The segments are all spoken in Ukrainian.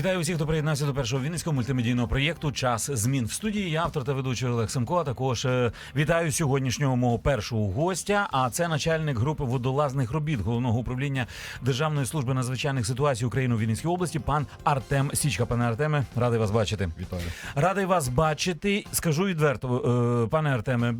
Вітаю усіх, хто приєднався до першого вінницького мультимедійного проєкту Час змін в студії. Я автор та ведучий Олег Семко. А також е, вітаю сьогоднішнього мого першого гостя. А це начальник групи водолазних робіт головного управління Державної служби надзвичайних ситуацій України у Вінницькій області, пан Артем Січка. Пане Артеме, радий вас бачити. Вітаю. Радий вас бачити. Скажу відверто, е, пане Артеме,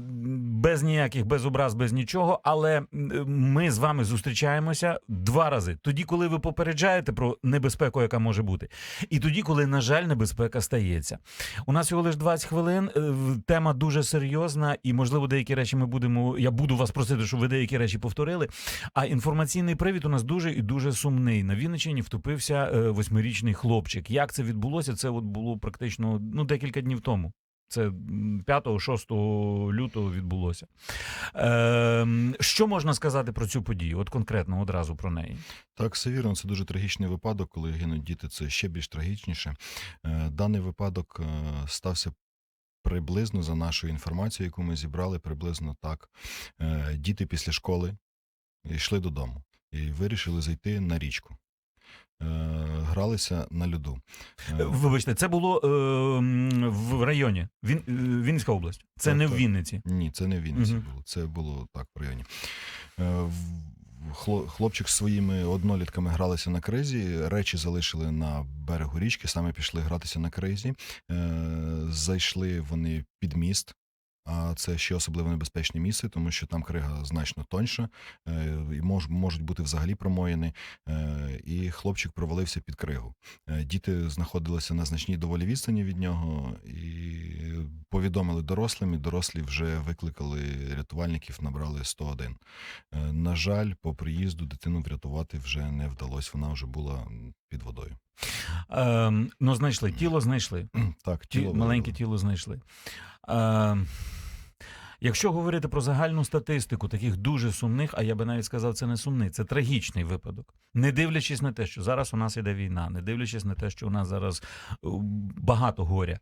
без ніяких, без образ, без нічого. Але ми з вами зустрічаємося два рази. Тоді, коли ви попереджаєте про небезпеку, яка може бути, і тоді, коли, на жаль, небезпека стається. У нас всього лише 20 хвилин. е, Тема дуже серйозна, і можливо, деякі речі ми будемо. Я буду вас просити, щоб ви деякі речі повторили. А інформаційний привід у нас дуже і дуже сумний. На Вінниччині втопився е, восьмирічний хлопчик. Як це відбулося? Це от було практично ну декілька днів тому. Це 5-6 лютого відбулося. Ем, що можна сказати про цю подію? От конкретно одразу про неї. Так, все вірно, це дуже трагічний випадок, коли гинуть діти, це ще більш трагічніше. Е, Даний випадок е, стався приблизно за нашою інформацією, яку ми зібрали, приблизно так. Е, Діти після школи йшли додому і вирішили зайти на річку. Е, Гралися на льоду. Е, Вибачте, це було е, в районі Він, е, Вінницька область. Це Так, не в. Вінниці. Ні, це не в Вінниці Мгм. було. Це було так в районі. Хлопчик з своїми однолітками гралися на кризі, речі залишили на берегу річки, саме пішли гратися на кризі. Зайшли вони під міст. А це ще особливо небезпечне місце, тому що там крига значно тоньша, е, і мож, можуть бути взагалі промоїни. Е, і хлопчик провалився під кригу. Е, Діти знаходилися на значній доволі відстані від нього і повідомили дорослим, і дорослі вже викликали рятувальників, набрали 101. Е, На жаль, по приїзду дитину врятувати вже не вдалося. Вона вже була під водою. Е, ну, знайшли тіло, знайшли. Так, Ті, тіло маленьке тіло знайшли. Е, якщо говорити про загальну статистику таких дуже сумних, а я би навіть сказав, це не сумний, це трагічний випадок. Не дивлячись на те, що зараз у нас іде війна, не дивлячись на те, що у нас зараз е, багато горя.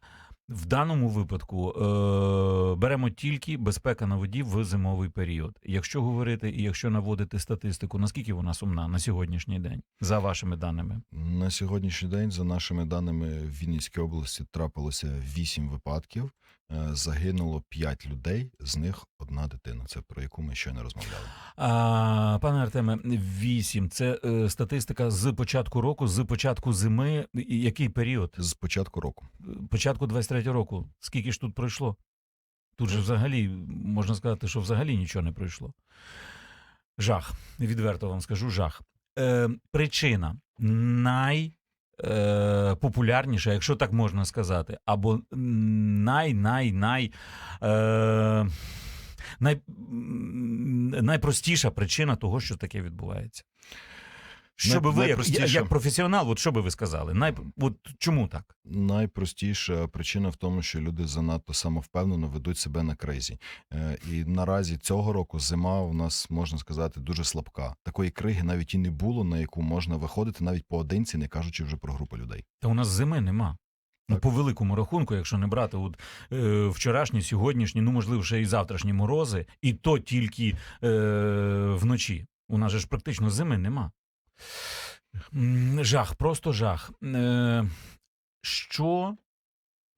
В даному випадку е, беремо тільки безпека на воді в зимовий період. Якщо говорити і якщо наводити статистику, наскільки вона сумна на сьогоднішній день, за вашими даними? На сьогоднішній день, за нашими даними, в Вінницькій області трапилося 8 випадків. Е, Загинуло 5 людей, з них одна дитина. Це про яку ми щойно розмовляли. А, пане Артеме, вісім. Це е, статистика з початку року, з початку зими. І Який період? З початку року. Початку 23 року. Скільки ж тут пройшло? Тут же взагалі можна сказати, що взагалі нічого не пройшло. Жах. Відверто вам скажу жах. Е, причина най. Е, Популярніша, якщо так можна сказати, або най-най-най е, най, найпростіша причина того, що таке відбувається. Що би ви, як, найпростіша. як професіонал, от що би ви сказали? Най, от чому так? Найпростіша причина в тому, що люди занадто самовпевнено ведуть себе на кризі. Е, І наразі цього року зима у нас можна сказати дуже слабка. Такої криги навіть і не було, на яку можна виходити навіть поодинці, не кажучи вже про групу людей. Та у нас зими нема. Ну, Так. по великому рахунку, якщо не брати от, е, вчорашні, сьогоднішні, ну можливо, ще і завтрашні морози, і то тільки е, вночі. У нас же ж практично зими нема. Жах, просто жах. Е, що,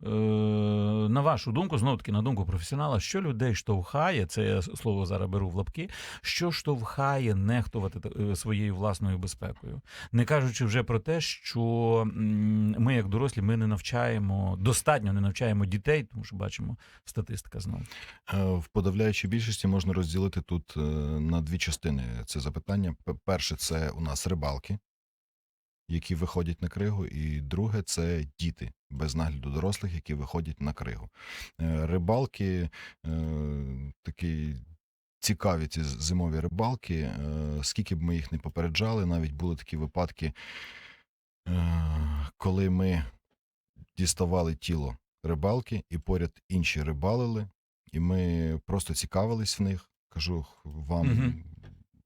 на вашу думку, знову таки, на думку професіонала, що людей штовхає, це я слово зараз беру в лапки, що штовхає нехтувати е, своєю власною безпекою? Не кажучи вже про те, що ми, як дорослі, ми не навчаємо достатньо не навчаємо дітей, тому що бачимо статистика знову. Е, В подавляючій більшості можна розділити тут е, на дві частини це запитання. Перше, це у нас рибалки, які виходять на кригу, і друге це діти без нагляду дорослих, які виходять на кригу. Е, Рибалки е, такі. Цікаві ці зимові рибалки, е, скільки б ми їх не попереджали, навіть були такі випадки, коли ми діставали тіло рибалки, і поряд інші рибалили, і ми просто цікавились в них. Кажу, вам.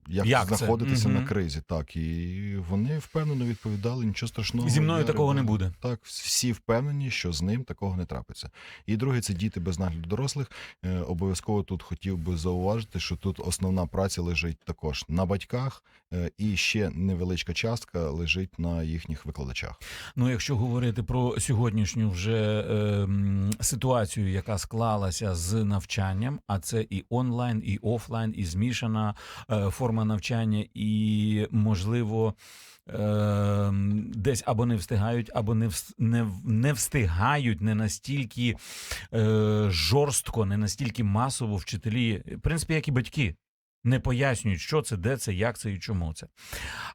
Як, Як знаходитися Мгм. на кризі. Так, і вони впевнено відповідали, нічого страшного. Зі мною я такого не буде. Так, всі впевнені, що з ним такого не трапиться. І друге, це діти без нагляду дорослих. Е, обов'язково тут хотів би зауважити, що тут основна праця лежить також на батьках, е, і ще невеличка частка лежить на їхніх викладачах. Ну, якщо говорити про сьогоднішню вже е, ситуацію, яка склалася з навчанням, а це і онлайн, і офлайн, і змішана е, форма навчання, і можливо. е, Десь або не встигають, або не не, не встигають не настільки е, жорстко, не настільки масово вчителі, в принципі, як і батьки, не пояснюють, що це, де це, як це і чому це.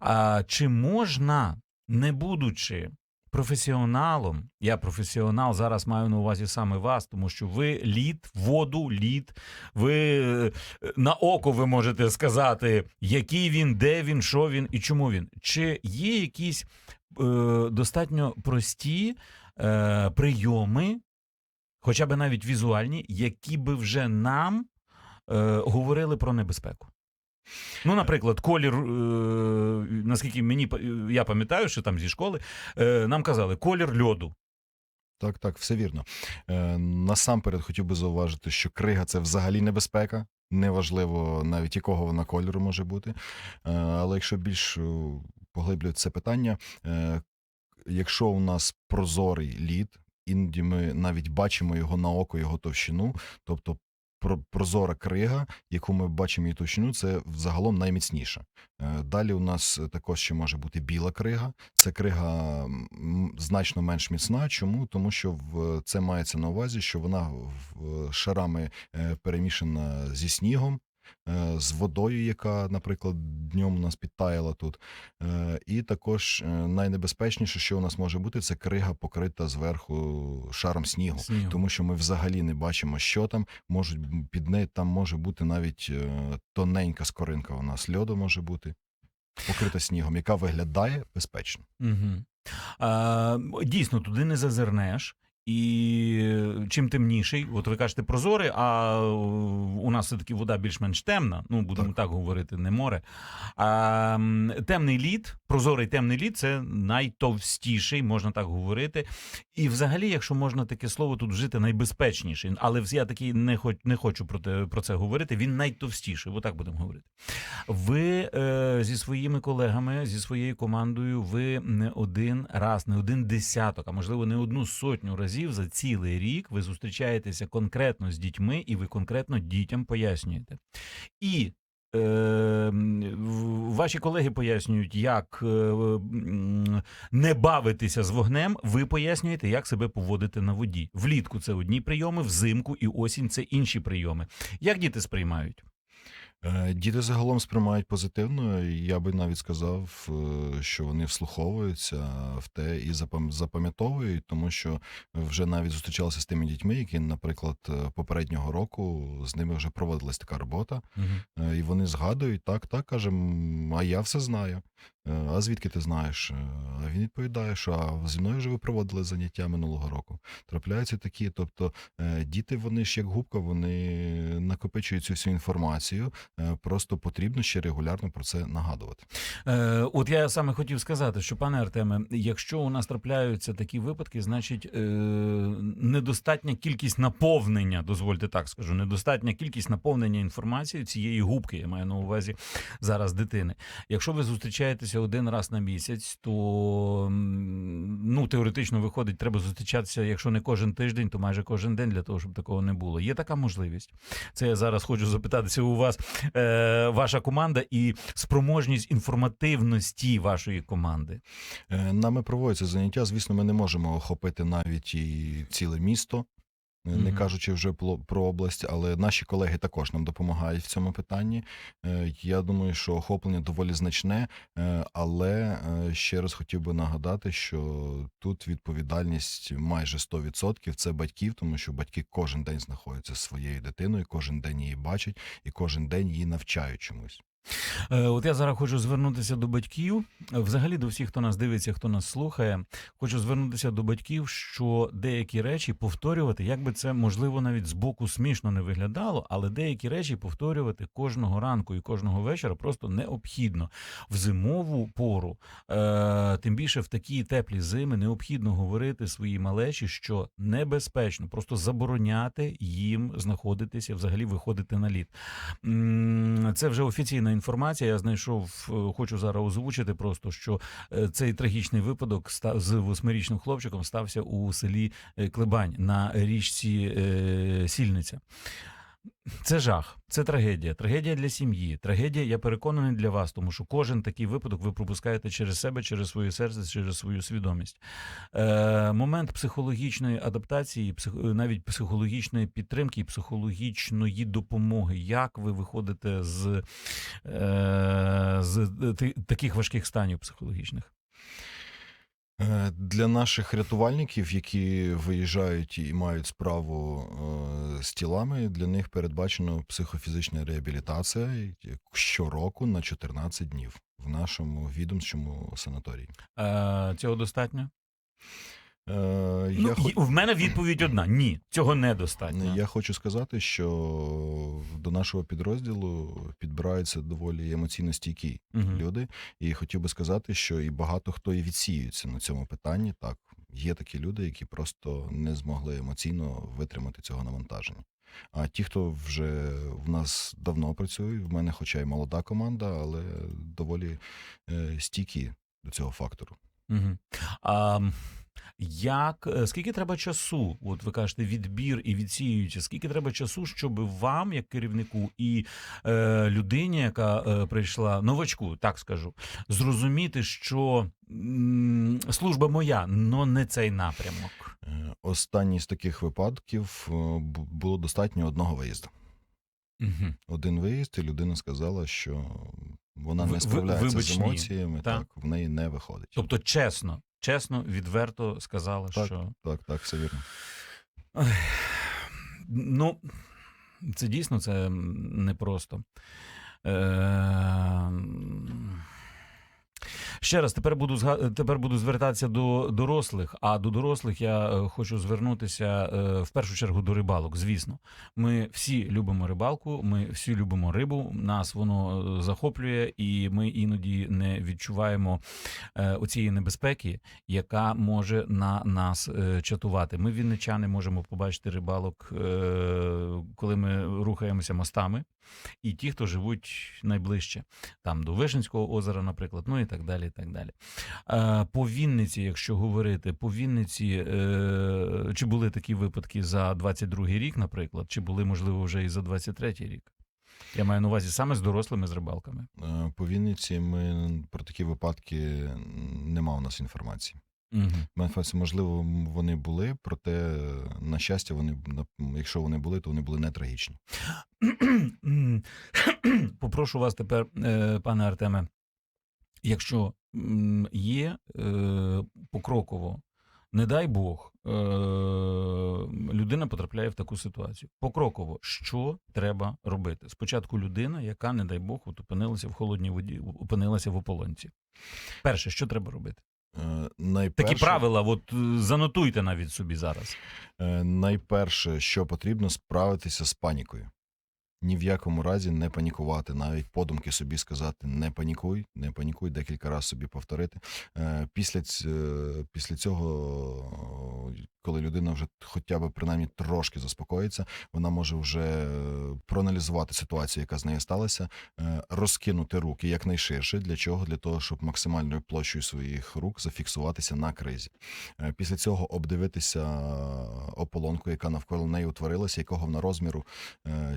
А чи можна, не будучи професіоналом, я професіонал зараз маю на увазі саме вас, тому що ви лід, воду, лід, ви е, на око ви можете сказати, який він, де він, що він і чому він. Чи є якісь е, достатньо прості е, прийоми, хоча б навіть візуальні, які би вже нам е, говорили про небезпеку? Ну, наприклад, колір, е, наскільки мені я пам'ятаю, що там зі школи е, нам казали колір льоду. Так, так, все вірно. Е, насамперед хотів би зауважити, що крига це взагалі небезпека. Неважливо навіть якого вона кольору може бути. Е, але якщо більш е, поглиблювати це питання, е, якщо у нас прозорий лід, іноді ми навіть бачимо його на око, його товщину, тобто прозора крига, яку ми бачимо її товщину, це взагалом найміцніша. Е, Далі у нас також ще може бути біла крига. Це крига значно менш міцна. Чому? Тому що в це мається на увазі, що вона шарами е, перемішана зі снігом. Е, З водою, яка, наприклад, днем нас підтаяла тут. Е, І також е, найнебезпечніше, що у нас може бути, це крига покрита зверху шаром снігу. Снігу. Тому що ми взагалі не бачимо, що там можуть під нею там може бути навіть е, тоненька скоринка. У нас льоду може бути покрита снігом, яка виглядає безпечно. Угу. А, дійсно, туди не зазирнеш. І чим темніший, от ви кажете прозорий, а у нас все-таки вода більш-менш темна, ну будемо так, Так. говорити, не море. А темний лід, прозорий темний лід це найтовстіший, можна так говорити. І взагалі, якщо можна таке слово тут вжити, найбезпечніший. Але я такий не, хоч, не хочу про, те, про це говорити. Він найтовстіший, отак будемо говорити. Ви е, зі своїми колегами, зі своєю командою, ви не один раз, не один десяток, а можливо не одну сотню разів за цілий рік ви зустрічаєтеся конкретно з дітьми, і ви конкретно дітям пояснюєте. І е, ваші колеги пояснюють, як е, не бавитися з вогнем. Ви пояснюєте, як себе поводити на воді. Влітку це одні прийоми, взимку і осінь це інші прийоми. Як діти сприймають? Е, Діти загалом сприймають позитивно. і Я би навіть сказав, е, що вони вслуховуються в те і запам- запам'ятовують, тому що вже навіть зустрічалися з тими дітьми, які, наприклад, е, попереднього року з ними вже проводилась така робота, Е, і вони згадують, так, так, каже, «М, а я все знаю. Е, А звідки ти знаєш? Е, А він відповідає, що а зі мною вже ви проводили заняття минулого року. Трапляються такі, тобто е, діти, вони ж як губка, вони накопичують цю всю інформацію. Просто потрібно ще регулярно про це нагадувати. Е, от я саме хотів сказати, що пане Артеме, якщо у нас трапляються такі випадки, значить е, недостатня кількість наповнення, дозвольте так скажу, недостатня кількість наповнення інформації цієї губки, я маю на увазі зараз дитини. Якщо ви зустрічаєтеся один раз на місяць, то ну теоретично виходить, треба зустрічатися, якщо не кожен тиждень, то майже кожен день для того, щоб такого не було. Є така можливість. Це я зараз хочу запитатися у вас, е, ваша команда і спроможність інформативності вашої команди. Е, Нами проводяться заняття. Звісно, ми не можемо охопити навіть і ціле місто. Не кажучи вже про область, але наші колеги також нам допомагають в цьому питанні. Е, Я думаю, що охоплення доволі значне, е, але е, ще раз хотів би нагадати, що тут відповідальність майже 100% це батьків, тому що батьки кожен день знаходяться зі своєю дитиною, кожен день її бачать і кожен день її навчають чомусь. Е, От я зараз хочу звернутися до батьків, взагалі до всіх, хто нас дивиться, хто нас слухає. Хочу звернутися до батьків, що деякі речі повторювати, як би це можливо навіть з боку смішно не виглядало, але деякі речі повторювати кожного ранку і кожного вечора просто необхідно. В зимову пору, е, тим більше в такі теплі зими, необхідно говорити своїй малечі, що небезпечно, просто забороняти їм знаходитися, взагалі виходити на лід. Це вже офіційна інформація. Я знайшов, е, хочу зараз озвучити просто, що е, цей трагічний випадок з восьмирічним хлопчиком стався у селі е, Клебань на річці Сільниця. Це жах, це трагедія. Трагедія для сім'ї. Трагедія, я переконаний для вас, тому що кожен такий випадок ви пропускаєте через себе, через своє серце, через свою свідомість. Е, момент психологічної адаптації, псих, навіть психологічної підтримки і психологічної допомоги. Як ви виходите з, е, з таких важких станів психологічних? Е, Для наших рятувальників, які виїжджають і мають справу е, з тілами, для них передбачено психофізична реабілітація щороку на 14 днів в нашому відомчому санаторії. Е, цього достатньо? Е, Ну, я, в мене відповідь одна: ні, цього недостатньо. я хочу сказати, що до нашого підрозділу підбираються доволі емоційно стійкі Мгм. люди. І хотів би сказати, що і багато хто і відсіюється на цьому питанні. Так, є такі люди, які просто не змогли емоційно витримати цього навантаження. А ті, хто вже в нас давно працює, в мене, хоча й молода команда, але доволі е, стійкі до цього фактору. Угу. А, як, е, скільки треба часу? От ви кажете, відбір і відсіюючи, скільки треба часу, щоб вам, як керівнику, і е, людині, яка е, прийшла, новачку, так скажу, зрозуміти, що м, служба моя, но не цей напрямок. Е, Останній з таких випадків е, було достатньо одного виїзду. Угу. Один виїзд, і людина сказала, що вона не справляється з емоціями, так? так, в неї не виходить. Тобто, чесно, чесно, відверто сказала, Так. що Так, так, все вірно. Ну, це дійсно це непросто. Е, Ще раз, тепер буду тепер буду звертатися до дорослих. А до дорослих я е, хочу звернутися е, в першу чергу до рибалок. Звісно, ми всі любимо рибалку, ми всі любимо рибу. Нас воно е, захоплює, і ми іноді не відчуваємо оцієї небезпеки, яка може на нас чатувати. Ми, вінничани, можемо побачити рибалок, коли ми рухаємося мостами, і ті, хто живуть найближче, там до Вишенського озера, наприклад, ну і так далі. І так далі. По Вінниці, якщо говорити, по Вінниці, е, чи були такі випадки за 22-й рік, наприклад, чи були, можливо, вже і за 23-й рік? Я маю на увазі саме з дорослими з рибалками. Е, По Вінниці ми про такі випадки нема у нас інформації. Угу. Можливо, вони були, проте, на щастя, вони якщо вони були, то вони були не трагічні. Попрошу вас тепер, е, пане Артеме, якщо є е, покроково, не дай Бог, е, людина потрапляє в таку ситуацію. Покроково, що треба робити? Спочатку людина, яка, не дай Бог, от опинилася в холодній воді, опинилася в ополонці. Перше, що треба робити? Е, Найперше, Такі правила, от занотуйте навіть собі зараз. найперше, що потрібно, справитися з панікою. Ні в якому разі не панікувати, навіть подумки собі сказати не панікуй, не панікуй, декілька разів собі повторити. Е, Після, е, після цього, е, коли людина вже хоча б принаймні трошки заспокоїться, вона може вже проаналізувати ситуацію, яка з нею сталася, розкинути руки якнайширше. Для чого? Для того, щоб максимальною площею своїх рук зафіксуватися на кризі. Після цього обдивитися ополонку, яка навколо неї утворилася, якого вона розміру,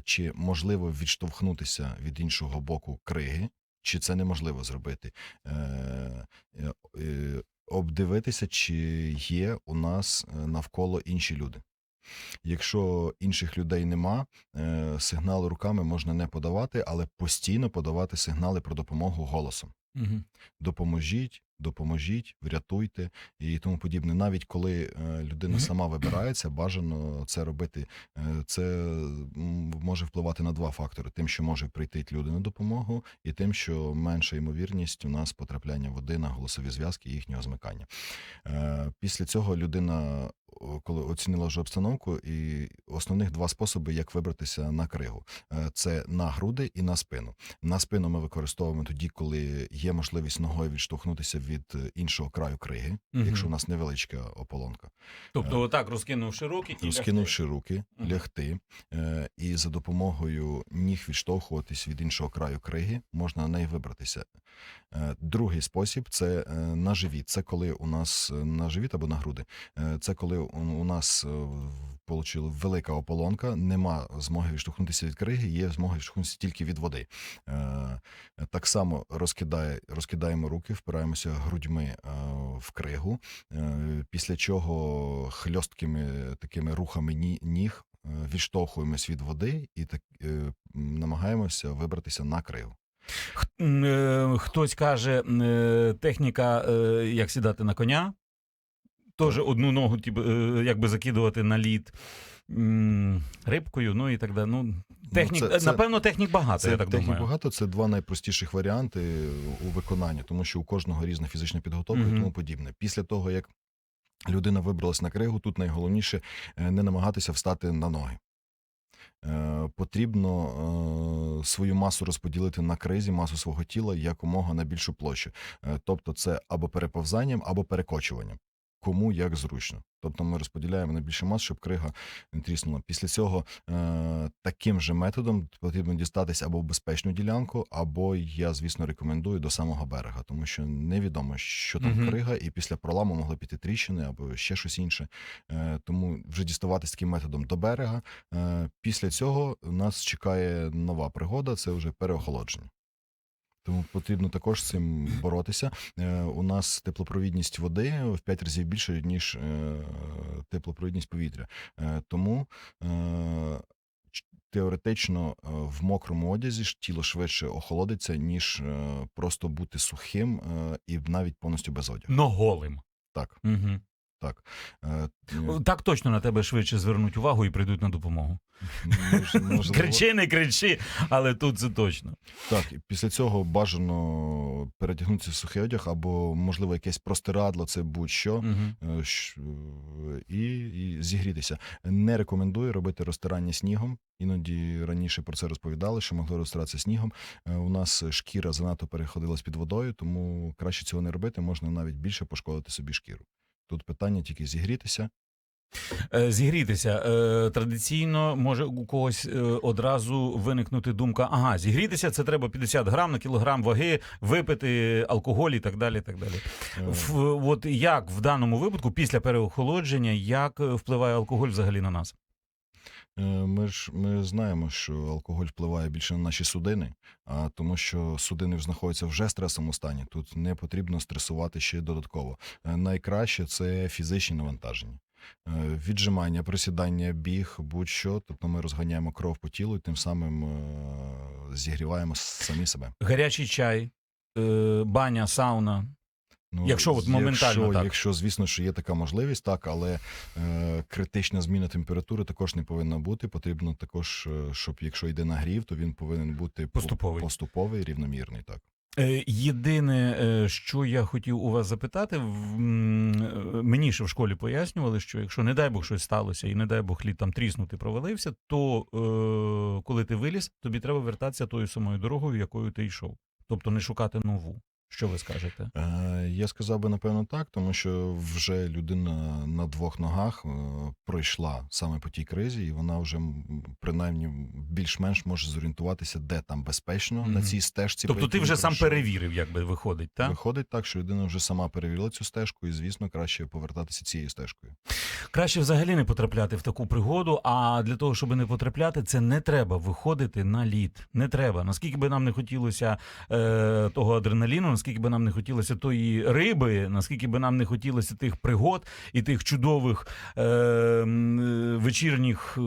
чи можливо відштовхнутися від іншого боку криги, чи це неможливо зробити. Е, е, е, Обдивитися, чи є у нас е, навколо інші люди. Якщо інших людей нема, е, сигнали руками можна не подавати, але постійно подавати сигнали про допомогу голосом Угу. допоможіть, допоможіть, врятуйте і тому подібне. Навіть коли е, людина сама вибирається, бажано це робити. Е, Це може впливати на два фактори: тим, що може прийти люди на допомогу, і тим, що менша ймовірність у нас потрапляння води на голосові зв'язки і їхнього змикання. Е, Після цього людина, коли оцінила вже обстановку, і основних два способи, як вибратися на кригу, Е, це на груди і на спину. На спину ми використовуємо тоді, коли є можливість ногою відштовхнутися від е, іншого краю криги, Мгм. якщо у нас невеличка ополонка. Тобто, отак розкинувши руки і Розкинувши руки, Мгм. лягти е, і за допомогою ніг відштовхуватись від іншого краю криги, можна на неї вибратися. Е, Другий спосіб це е, на живіт. Це коли у нас е, на живіт або на груди. Це коли у нас отримала велика ополонка, нема змоги відштовхнутися від криги, є змога відштовхнутися тільки від води. Так само розкидає, розкидаємо руки, впираємося грудьми в кригу, після чого хльосткими такими рухами ні- ніг відштовхуємось від води і так намагаємося вибратися на кригу. Е, Хтось каже, е, техніка, е, як сідати на коня. Теж одну ногу якби закидувати на лід рибкою, ну і так далі. Ну, технік, це- це- напевно, технік багато, Це я так технік думаю. багато. Це два найпростіших варіанти у виконанні, тому що у кожного різна фізична підготовка Мгм. і тому подібне. Після того, як людина вибралась на кригу, тут найголовніше не намагатися встати на ноги. Е, Потрібно е, свою масу розподілити на кризі, масу свого тіла якомога на більшу площу. Е, Тобто, це або переповзанням, або перекочуванням. Кому як зручно. Тобто ми розподіляємо на більше мас, щоб крига не тріснула. Після цього е, таким же методом потрібно дістатись або в безпечну ділянку, або я, звісно, рекомендую до самого берега, тому що невідомо, що там Мгм. крига, і після проламу могли піти тріщини або ще щось інше. Е, тому вже діставатись таким методом до берега. Е, після цього нас чекає нова пригода це вже переохолодження. Тому потрібно також з цим боротися. Е, у нас теплопровідність води в 5 разів більше, ніж е, теплопровідність повітря. Е, тому теоретично в мокрому одязі ж тіло швидше охолодиться, ніж просто бути сухим і навіть повністю без одягу. Но голим. Так, Угу. Так. Е, Так точно на тебе швидше звернуть увагу і прийдуть на допомогу. можливо, Кричи, не кричи, але тут це точно. Так, і після цього бажано передягнутися в сухий одяг або, можливо, якесь простирадло, це будь-що. Угу. І, і зігрітися. Не рекомендую робити розтирання снігом. Іноді раніше про це розповідали, що могли розтиратися снігом. Е, У нас шкіра занадто переходилась під водою, тому краще цього не робити. Можна навіть більше пошкодити собі шкіру. Тут питання тільки зігрітися. Е, Зігрітися. Е, Традиційно може у когось е, одразу виникнути думка: ага, зігрітися це треба 50 грам на кілограм ваги, випити алкоголь і так далі. Так далі. В, от як в даному випадку, після переохолодження, як впливає алкоголь взагалі на нас? Е, Ми ж ми знаємо, що алкоголь впливає більше на наші судини, а тому, що судини знаходяться вже стресовому стані. Тут не потрібно стресувати ще додатково. Е, Найкраще це фізичні навантаження. Е, Віджимання, присідання, біг, будь-що. Тобто ми розганяємо кров по тілу і тим самим зігріваємо самі себе. Гарячий чай, баня, сауна. Ну, Якщо от моментально якщо, так. якщо, звісно, що є така можливість, так, але е, критична зміна температури також не повинна бути. Потрібно також, е, щоб якщо йде нагрів, то він повинен бути Поступовий. поступовий, рівномірний. Так. Е, Єдине, е, що я хотів у вас запитати, мені ще в школі пояснювали, що якщо, не дай Бог, щось сталося, і не дай Бог лід там тріснути, провалився, то е, коли ти виліз, тобі треба вертатися тою самою дорогою, якою ти йшов. Тобто не шукати нову. Що ви скажете? Е, я сказав би, напевно, так, тому що вже людина на двох ногах е, пройшла саме по тій кризі, і вона вже принаймні більш-менш може зорієнтуватися, де там безпечно Мгм. на цій стежці. Тобто ти вже сам перевірив, як би виходить, так? Виходить так, що людина вже сама перевірила цю стежку, і звісно, краще повертатися цією стежкою. Краще взагалі не потрапляти в таку пригоду. А для того, щоб не потрапляти, це не треба виходити на лід. Не треба. Наскільки би нам не хотілося е, того адреналіну, наскільки би нам не хотілося тої риби, наскільки би нам не хотілося тих пригод і тих чудових е, е, вечірніх.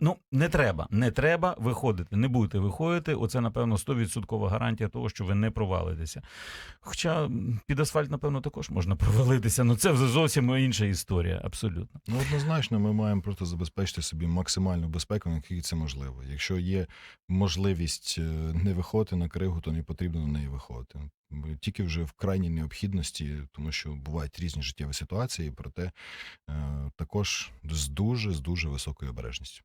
Ну, не треба, не треба виходити. Не будете виходити. Оце, напевно, 100% гарантія того, що ви не провалитеся. Хоча під асфальт, напевно, також можна провалитися. Ну це вже зовсім інша історія, абсолютно. Ну, однозначно, ми маємо просто забезпечити собі максимальну безпеку, наскільки це можливо. Якщо є можливість е, не виходити на кригу, то не потрібно на неї виходити. Тільки вже в крайній необхідності, тому що бувають різні життєві ситуації, проте е, також з дуже з дуже високою обережністю.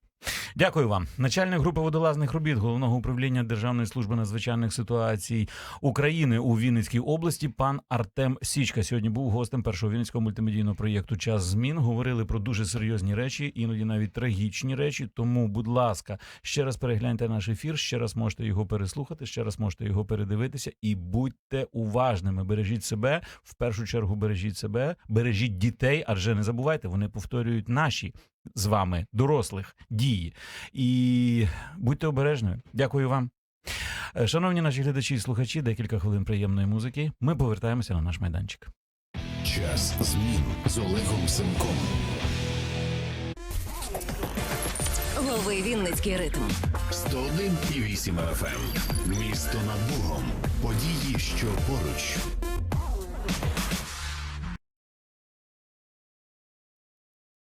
Дякую вам. Начальник групи водолазних робіт головного управління Державної служби надзвичайних ситуацій України у Вінницькій області. Пан Артем Січка сьогодні був гостем першого вінницького мультимедійного проєкту Час змін. Говорили про дуже серйозні речі, іноді навіть трагічні речі. Тому, будь ласка, ще раз перегляньте наш ефір. Ще раз можете його переслухати, ще раз можете його передивитися. І будьте уважними. Бережіть себе в першу чергу. Бережіть себе, бережіть дітей, адже не забувайте, вони повторюють наші з вами, дорослих, дії. І будьте обережними. Дякую вам. Е, Шановні наші глядачі і слухачі, декілька хвилин приємної музики. Ми повертаємося на наш майданчик. Час змін з Олегом Семком. Лови Вінницький ритм. 101,8 FM. Місто над Богом. Події, що поруч.